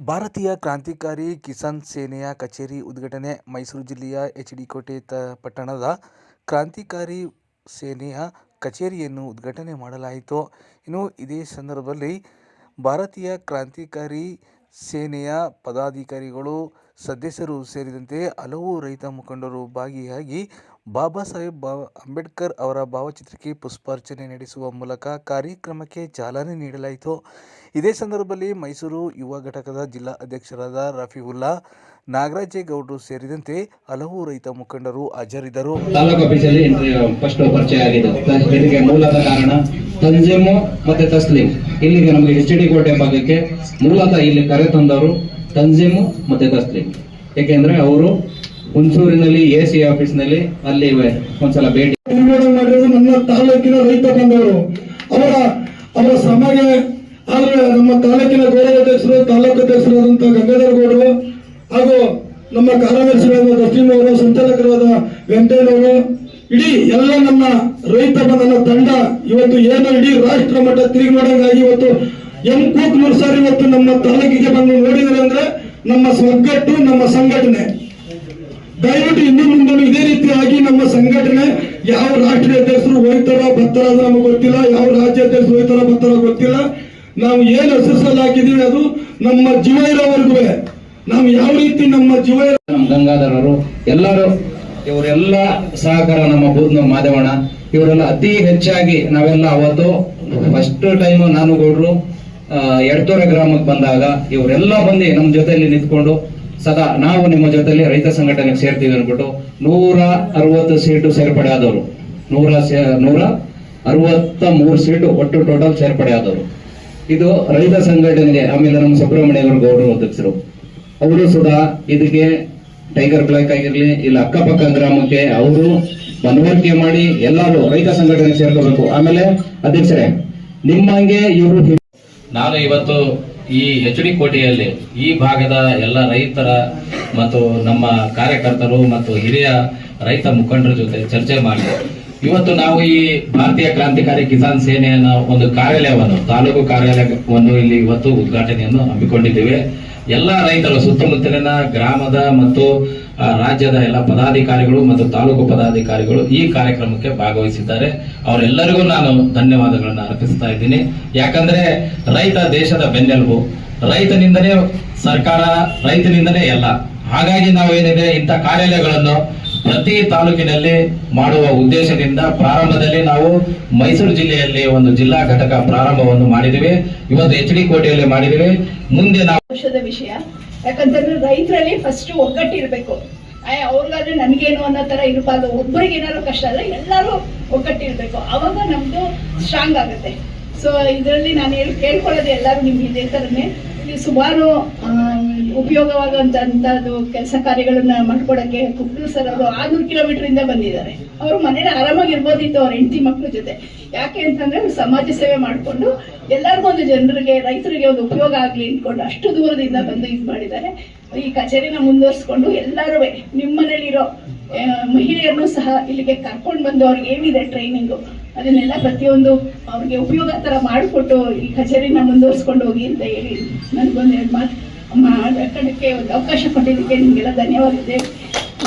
ಭಾರತೀಯ ಕ್ರಾಂತಿಕಾರಿ ಕಿಸಾನ್ ಸೇನೆಯ ಕಚೇರಿ ಉದ್ಘಾಟನೆ ಮೈಸೂರು ಜಿಲ್ಲೆಯ ಎಚ್ ಡಿ ಕೋಟೆ ತ ಪಟ್ಟಣದ ಕ್ರಾಂತಿಕಾರಿ ಸೇನೆಯ ಕಚೇರಿಯನ್ನು ಉದ್ಘಾಟನೆ ಮಾಡಲಾಯಿತು. ಇನ್ನು ಇದೇ ಸಂದರ್ಭದಲ್ಲಿ ಭಾರತೀಯ ಕ್ರಾಂತಿಕಾರಿ ಸೇನೆಯ ಪದಾಧಿಕಾರಿಗಳು, ಸದಸ್ಯರು ಸೇರಿದಂತೆ ಹಲವು ರೈತ ಮುಖಂಡರು ಭಾಗಿಯಾಗಿ ಬಾಬಾ ಸಾಹೇಬ್ ಬಾ, ಅಂಬೇಡ್ಕರ್ ಅವರ ಭಾವಚಿತ್ರಕ್ಕೆ ಪುಷ್ಪಾರ್ಚನೆ ನಡೆಸುವ ಮೂಲಕ ಕಾರ್ಯಕ್ರಮಕ್ಕೆ ಚಾಲನೆ ನೀಡಲಾಯಿತು. ಇದೇ ಸಂದರ್ಭದಲ್ಲಿ ಮೈಸೂರು ಯುವ ಘಟಕದ ಜಿಲ್ಲಾ ಅಧ್ಯಕ್ಷರಾದ ರಫೀವುಲ್ಲಾ ನಾಗರಾಜೇಗೌಡರು ಸೇರಿದಂತೆ ಹಲವು ರೈತ ಮುಖಂಡರು ಹಾಜರಿದ್ದರು. ಮೂಲತಃ ಕಾರಣ ಮತ್ತೆ ತಸ್ಲಿಂ. ಇಲ್ಲಿಗೆ ನಮಗೆ ಎಚ್ ಡಿ ಕೋಟೆ ಭಾಗಕ್ಕೆ ಮೂಲತಃ ತಂದವರು ಮತ್ತೆ ತಸ್ಲಿಂ. ಏಕೆಂದ್ರೆ ಅವರು ಹುಣಸೂರಿನಲ್ಲಿ ಎ ಸಿ ಆಫೀಸ್ನಲ್ಲಿ ಅಲ್ಲಿ ಒಂದ್ಸಲ ಭೇಟಿ. ಮಾಡಿರೋದು ನಮ್ಮ ತಾಲೂಕಿನ ರೈತ ಬಂದವರು ಅವರ ಅವರ ಶ್ರಮಗೆ ಆದ್ರೆ ನಮ್ಮ ತಾಲೂಕಿನ ಗೌರವಾಧ್ಯಕ್ಷರು ತಾಲೂಕು ಅಧ್ಯಕ್ಷರಾದಂತಹ ಗಂಗಾಧರ ಗೌಡರು ಹಾಗೂ ನಮ್ಮ ಕಾರ್ಯದರ್ಶಿಗಳಾದ ಅವರು, ಸಂಚಾಲಕರಾದ ವೆಂಕಯ್ಯನವರು ಇಡೀ ಎಲ್ಲ ನಮ್ಮ ರೈತ ಬಂಧನ ತಂಡ ಇವತ್ತು ಏನು ಇಡೀ ರಾಷ್ಟ್ರ ಮಟ್ಟ ತಿರುಗಿ ನೋಡಂಗಾಗಿ ಇವತ್ತು ಎಂ ಕೂತ್ಮೂರು ಸಾರಿ ಇವತ್ತು ನಮ್ಮ ತಾಲೂಕಿಗೆ ಬಂದು ನೋಡಿದ್ರೆ ಅಂದ್ರೆ ನಮ್ಮ ಒಗ್ಗಟ್ಟು ನಮ್ಮ ಸಂಘಟನೆ. ದಯವಿಟ್ಟು ಇನ್ನು ಮುಂದೆ ಇದೇ ರೀತಿಯಾಗಿ ನಮ್ಮ ಸಂಘಟನೆ ಯಾವ ರಾಷ್ಟ್ರೀಯ ಅಧ್ಯಕ್ಷರು ಹೋಯ್ತಾರ ಬರ್ತಾರ ಅದು ನಮಗೆ ಗೊತ್ತಿಲ್ಲ, ಯಾವ ರಾಜ್ಯ ಅಧ್ಯಕ್ಷರು ಹೋಯ್ತಾರ ಬರ್ತಾರ ಗೊತ್ತಿಲ್ಲ. ನಾವು ಏನು ಹೆಸರಿಸಲು ಹಾಕಿದೀವಿ ಅದು ನಮ್ಮ ಜೀವ ಇರೋವರೆಗೂ ನಾವು ಯಾವ ರೀತಿ ನಮ್ಮ ಜೀವ ನಮ್ಮ ಗಂಗಾಧರರು, ಎಲ್ಲರೂ ಇವರೆಲ್ಲ ಸಹಕಾರ ನಮ್ಮ ಬೂದ್ನ ಮಾದೇವಣ್ಣ, ಇವರೆಲ್ಲ ಅತಿ ಹೆಚ್ಚಾಗಿ ನಾವೆಲ್ಲ ಅವತ್ತು ಫಸ್ಟ್ ಟೈಮ್ ನಾನು ಗೌಡ್ರು ಎಡ್ತೋರೆ ಗ್ರಾಮಕ್ಕೆ ಬಂದಾಗ ಇವರೆಲ್ಲ ಬಂದು ನಮ್ಮ ಜೊತೆಯಲ್ಲಿ ನಿಂತ್ಕೊಂಡು ಸದಾ ನಾವು ನಿಮ್ಮ ಜೊತೆಲಿ ರೈತ ಸಂಘಟನೆಗೆ ಸೇರ್ತೀವಿ ಅನ್ಬಿಟ್ಟು ನೂರ ಅರವತ್ತು ಸೀಟು ಸೇರ್ಪಡೆ ಆದವರು. ನೂರ ನೂರ ಅರವತ್ತ ಮೂರು ಸೀಟು ಒಟ್ಟು ಟೋಟಲ್ ಸೇರ್ಪಡೆ ಆದವರು. ಇದು ರೈತ ಸಂಘಟನೆಗೆ, ಆಮೇಲೆ ನಮ್ಮ ಸುಬ್ರಹ್ಮಣ್ಯ ಅವರು ಗೌರವ ಅಧ್ಯಕ್ಷರು. ಅವರು ಸುದ ಇದಕ್ಕೆ ಟೈಗರ್ ಬ್ಲಾಕ್ ಆಗಿರಲಿ, ಇಲ್ಲ ಅಕ್ಕಪಕ್ಕ ಗ್ರಾಮಕ್ಕೆ ಅವರು ಮನವರಿಕೆ ಮಾಡಿ ಎಲ್ಲರೂ ರೈತ ಸಂಘಟನೆ ಸೇರ್ಕೋಬೇಕು. ಆಮೇಲೆ ಅಧ್ಯಕ್ಷರೇ, ನಿಮ್ಮಂಗೆ ಇವರು ನಾನು ಇವತ್ತು ಈ ಎಚ್ ಡಿ ಕೋಟೆಯಲ್ಲಿ ಈ ಭಾಗದ ಎಲ್ಲ ರೈತರ ಮತ್ತು ನಮ್ಮ ಕಾರ್ಯಕರ್ತರು ಮತ್ತು ಹಿರಿಯ ರೈತ ಮುಖಂಡರ ಜೊತೆ ಚರ್ಚೆ ಮಾಡಿ. ಇವತ್ತು ನಾವು ಈ ಭಾರತೀಯ ಕ್ರಾಂತಿಕಾರಿ ಕಿಸಾನ್ ಸೇನೆಯ ಒಂದು ಕಾರ್ಯಾಲಯವನ್ನು, ತಾಲೂಕು ಕಾರ್ಯಾಲಯವನ್ನು ಇಲ್ಲಿ ಇವತ್ತು ಉದ್ಘಾಟನೆಯನ್ನು ಹಮ್ಮಿಕೊಂಡಿದ್ದೇವೆ. ಎಲ್ಲ ರೈತರು ಸುತ್ತಮುತ್ತಲಿನ ಗ್ರಾಮದ ಮತ್ತು ರಾಜ್ಯದ ಎಲ್ಲ ಪದಾಧಿಕಾರಿಗಳು ಮತ್ತು ತಾಲೂಕು ಪದಾಧಿಕಾರಿಗಳು ಈ ಕಾರ್ಯಕ್ರಮಕ್ಕೆ ಭಾಗವಹಿಸಿದ್ದಾರೆ. ಅವರೆಲ್ಲರಿಗೂ ನಾನು ಧನ್ಯವಾದಗಳನ್ನು ಅರ್ಪಿಸ್ತಾ ಇದ್ದೀನಿ. ಯಾಕಂದ್ರೆ ರೈತ ದೇಶದ ಬೆನ್ನೆಲುಬು. ರೈತನಿಂದನೇ ಸರ್ಕಾರ, ರೈತನಿಂದನೇ ಎಲ್ಲ. ಹಾಗಾಗಿ ನಾವು ಏನಿದೆ ಇಂಥ ಕಾರ್ಯಾಲಯಗಳನ್ನು ಪ್ರತಿ ತಾಲೂಕಿನಲ್ಲಿ ಮಾಡುವ ಉದ್ದೇಶದಿಂದ ಪ್ರಾರಂಭದಲ್ಲಿ ನಾವು ಮೈಸೂರು ಜಿಲ್ಲೆಯಲ್ಲಿ ಒಂದು ಜಿಲ್ಲಾ ಘಟಕ ಪ್ರಾರಂಭವನ್ನು ಮಾಡಿದ್ದೇವೆ. ಇವತ್ತು ಎಚ್ ಡಿ ಕೋಟೆಯಲ್ಲಿ ಮಾಡಿದ್ದೇವೆ. ಮುಂದೆ ನಾವು ವಿಷಯ. ಯಾಕಂತಂದ್ರೆ ರೈತರಲ್ಲಿ ಫಸ್ಟ್ ಒಗ್ಗಟ್ಟಿರ್ಬೇಕು. ಅವ್ರಿಗಾದ್ರೆ ನನ್ಗೇನು ಅನ್ನೋ ತರ ಇರಬಾರ್ದು ಒಬ್ಬರಿಗೆ ಏನಾದ್ರು ಕಷ್ಟ ಆದ್ರೆ ಎಲ್ಲರೂ ಒಗ್ಗಟ್ಟಿರ್ಬೇಕು. ಅವಾಗ ನಮ್ದು ಸ್ಟ್ರಾಂಗ್ ಆಗುತ್ತೆ. ಸೊ ಇದರಲ್ಲಿ ನಾನು ಹೇಳಿ ಕೇಳ್ಕೊಳ್ಳೋದು ಎಲ್ಲರೂ ನಿಮ್ಗೆ ಇದೇ ಥರನೇ ಸುಮಾರು ಉಪಯೋಗವಾಗುವಂತದ್ದು ಕೆಲಸ ಕಾರ್ಯಗಳನ್ನ ಮಾಡ್ಕೊಡಕ್ಕೆ ಕುಕ್ರು ಸರ್ ಅವರು ಆರ್ನೂರು ಕಿಲೋಮೀಟರ್ ಇಂದ ಬಂದಿದ್ದಾರೆ. ಅವರು ಮನೇಲಿ ಆರಾಮಾಗಿರ್ಬೋದಿತ್ತು ಅವ್ರ ಹೆಂಡತಿ ಮಕ್ಕಳ ಜೊತೆ. ಯಾಕೆ ಅಂತಂದ್ರೆ ಸಮಾಜ ಸೇವೆ ಮಾಡಿಕೊಂಡು ಎಲ್ಲರಿಗೂ ಒಂದು ಜನರಿಗೆ, ರೈತರಿಗೆ ಒಂದು ಉಪಯೋಗ ಆಗ್ಲಿ ಅಂದ್ಕೊಂಡು ಅಷ್ಟು ದೂರದಿಂದ ಬಂದು ಇದು ಮಾಡಿದ್ದಾರೆ. ಈ ಕಚೇರಿನ ಮುಂದುವರಿಸ್ಕೊಂಡು ಎಲ್ಲರೂ ನಿಮ್ಮ ಮನೇಲಿರೋ ಮಹಿಳೆಯರನ್ನು ಸಹ ಇಲ್ಲಿಗೆ ಕರ್ಕೊಂಡು ಬಂದು ಅವ್ರಿಗೆ ಏನಿದೆ ಟ್ರೈನಿಂಗು ಅದನ್ನೆಲ್ಲ ಪ್ರತಿಯೊಂದು ಅವ್ರಿಗೆ ಉಪಯೋಗ ಥರ ಮಾಡಿಕೊಟ್ಟು ಈ ಕಚೇರಿನ ಮುಂದುವರಿಸ್ಕೊಂಡು ಹೋಗಿ ಅಂತ ಹೇಳಿ ನನಗೊಂದು ಎರಡು ಮಾತು ಮಾತಾಡೋಕ್ಕೆ ಒಂದು ಅವಕಾಶ ಕೊಟ್ಟಿದ್ದಕ್ಕೆ ನಿಮಗೆಲ್ಲ ಧನ್ಯವಾದ ಇದೆ